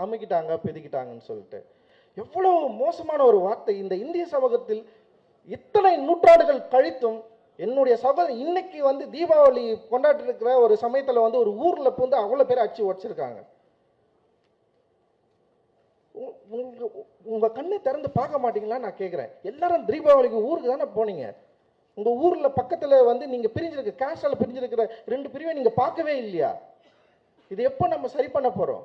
அமைக்கிட்டாங்க பெதுக்கிட்டாங்கன்னு சொல்லிட்டு. எவ்வளவு மோசமான ஒரு வார்த்தை. இந்த இந்திய சமூகத்தில் இத்தனை நூற்றாண்டுகள் கழித்தும் என்னுடைய சகோதரன் இன்னைக்கு வந்து தீபாவளி கொண்டாட்டு இருக்கிற ஒரு சமயத்தில் வந்து ஒரு ஊரில் வந்து அவ்வளோ பேர் அடிச்சு உடச்சிருக்காங்க. உ- உங்கள் கண்ணு கண்ணை திறந்து பார்க்க மாட்டீங்களா? நான் கேட்குறேன் எல்லாரும் தீபாவளிக்கு ஊருக்கு தானே போனீங்க? உங்கள் ஊரில் பக்கத்தில் வந்து நீங்கள் பிரிஞ்சிருக்க கேஸ்டால பிரிஞ்சிருக்கிற ரெண்டு பிரிவை நீங்கள் பார்க்கவே இல்லையா? இது எப்போ நம்ம சரி பண்ண போகிறோம்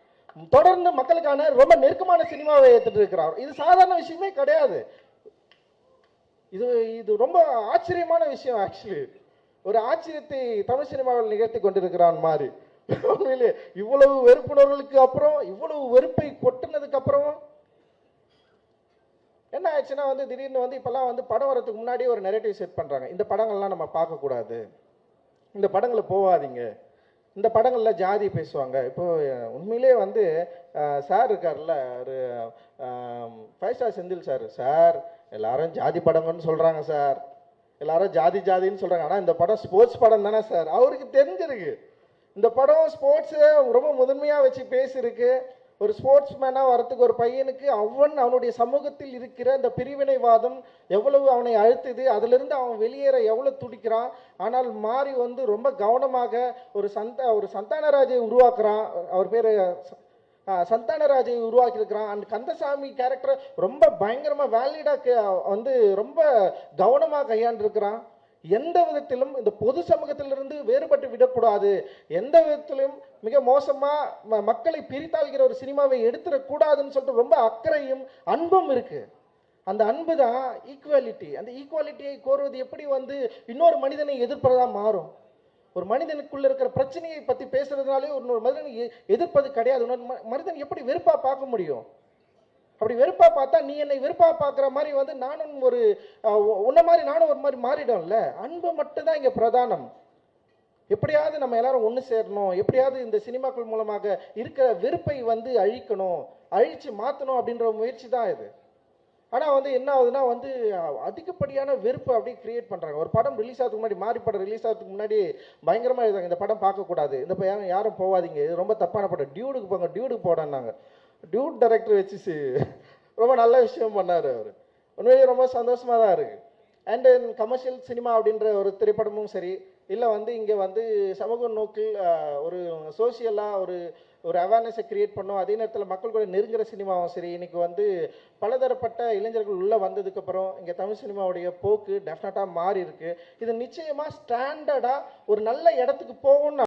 தொடர்ந்து மக்களுக்கான ரொம்ப நெருக்கமான சினிமாவை ஏற்றுட்டு இருக்கிறார் இது சாதாரண விஷயமே கிடையாது. இது இது ரொம்ப ஆச்சரியமான விஷயம் ஆக்சுவலி ஒரு ஆச்சரியத்தை தமிழ் சினிமாவில் நிகழ்த்தி கொண்டிருக்கிறான் மாதிரி உண்மையிலே இவ்வளவு வெறுப்புணர்வுகளுக்கு அப்புறம் இவ்வளவு வெறுப்பை கொட்டினதுக்கு அப்புறம் என்ன ஆச்சுன்னா வந்து திடீர்னு வந்து இப்பெல்லாம் வந்து படம் வரதுக்கு முன்னாடியே ஒரு நெரேட்டிவ் செட் பண்றாங்க. இந்த படங்கள்லாம் நம்ம பார்க்கக்கூடாது. இந்த படங்களை போகாதீங்க. இந்த படங்களில் ஜாதி பேசுவாங்க. இப்போ உண்மையிலே வந்து சார் இருக்கார்ல ஒரு five star Senthil sir. Sir எல்லாரும் ஜாதி படங்கள்னு சொல்கிறாங்க சார். எல்லாரும் ஜாதி ஜாதின்னு சொல்கிறாங்க ஆனால் இந்த படம் ஸ்போர்ட்ஸ் படம் தானே சார். அவருக்கு தெரிஞ்சிருக்கு. இந்த படம் ஸ்போர்ட்ஸை ரொம்ப முதன்மையாக வச்சு பேசியிருக்கு. ஒரு ஸ்போர்ட்ஸ் மேனாக வரத்துக்கு ஒரு பையனுக்கு அவன் அவனுடைய சமூகத்தில் இருக்கிற அந்த பிரிவினைவாதம் எவ்வளவு அவனை அழுத்துது அதிலிருந்து அவன் வெளியேற எவ்வளோ துடிக்கிறான் ஆனால் மாறி வந்து ரொம்ப கவனமாக ஒரு சந்த ஒரு சந்தானராஜை உருவாக்குறான் அவர் பேர் சந்தானராஜை உருவாக்கியிருக்கிறான். அண்ட் கந்தசாமி கேரக்டரை ரொம்ப பயங்கரமாக வேலிடா வந்து ரொம்ப கவனமாக கையாண்டிருக்கிறான். எந்த விதத்திலும் இந்த பொது சமூகத்திலிருந்து வேறுபட்டு விடக்கூடாது. எந்த விதத்திலும் மிக மோசமா ம- மக்களை பிரித்தாள்கிற ஒரு சினிமாவை எடுத்துடக்கூடாதுன்னு சொல்லிட்டு ரொம்ப அக்கறையும் அன்பும் இருக்கு. அந்த அன்பு தான் ஈக்குவாலிட்டி அந்த ஈக்குவாலிட்டியை கோருவது எப்படி வந்து இன்னொரு மனிதனை எதிர்ப்பதா மாறும்? ஒரு மனிதனுக்குள்ள இருக்கிற பிரச்சனையை பத்தி பேசுறதுனாலே இன்னொரு மனிதனை எதிர்ப்பது கிடையாது. இன்னொரு மனிதன் எப்படி வெறுப்பா பார்க்க முடியும்? அப்படி வெறுப்பாக பார்த்தா நீ என்னை வெறுப்பாக பார்க்குற மாதிரி வந்து நானும் ஒரு உன்ன மாதிரி நானும் ஒரு மாதிரி மாறிடும்ல? அன்பு மட்டும்தான் இங்கே பிரதானம். எப்படியாவது நம்ம எல்லாரும் ஒன்று சேரணும். எப்படியாவது இந்த சினிமாக்கள் மூலமாக இருக்கிற வெறுப்பை வந்து அழிக்கணும். அழித்து மாற்றணும் அப்படின்ற முயற்சி தான் இது. ஆனால் வந்து என்ன ஆகுதுன்னா வந்து அதிகப்படியான வெறுப்பு அப்படியே கிரியேட் பண்ணுறாங்க ஒரு படம் ரிலீஸ் ஆகிறதுக்கு முன்னாடி மாறி படம் ரிலீஸ் ஆகிறதுக்கு முன்னாடி பயங்கரமாக எழுதாங்க இந்த படம் பார்க்கக்கூடாது. இந்த யாரும் யாரும் போகாதீங்க இது ரொம்ப தப்பான படம். டியூடுக்கு போங்க டியூடுக்கு போடான்னாங்க. டியூட் டைரக்டர் வச்சு ரொம்ப நல்ல விஷயம் பண்ணார் அவர். உண்மையிலேயே ரொம்ப சந்தோஷமாக தான் இருக்குது அண்ட் கமர்ஷியல் சினிமா அப்படின்ற ஒரு திரைப்படமும் சரி இல்லை வந்து இங்கே வந்து சமூக நோக்கில் ஒரு சோஷியலாக ஒரு ஒரு அவேர்னஸை கிரியேட் பண்ணும். அதே நேரத்தில் மக்கள் கூட நெருங்குற சினிமாவும் சரி இன்றைக்கி வந்து பலதரப்பட்ட இளைஞர்கள் உள்ளே வந்ததுக்கப்புறம் இங்கே தமிழ் சினிமாவுடைய போக்கு டெஃபினட்டாக மாறி இருக்குது இது நிச்சயமாக ஸ்டாண்டர்டாக ஒரு நல்ல இடத்துக்கு போகும்னு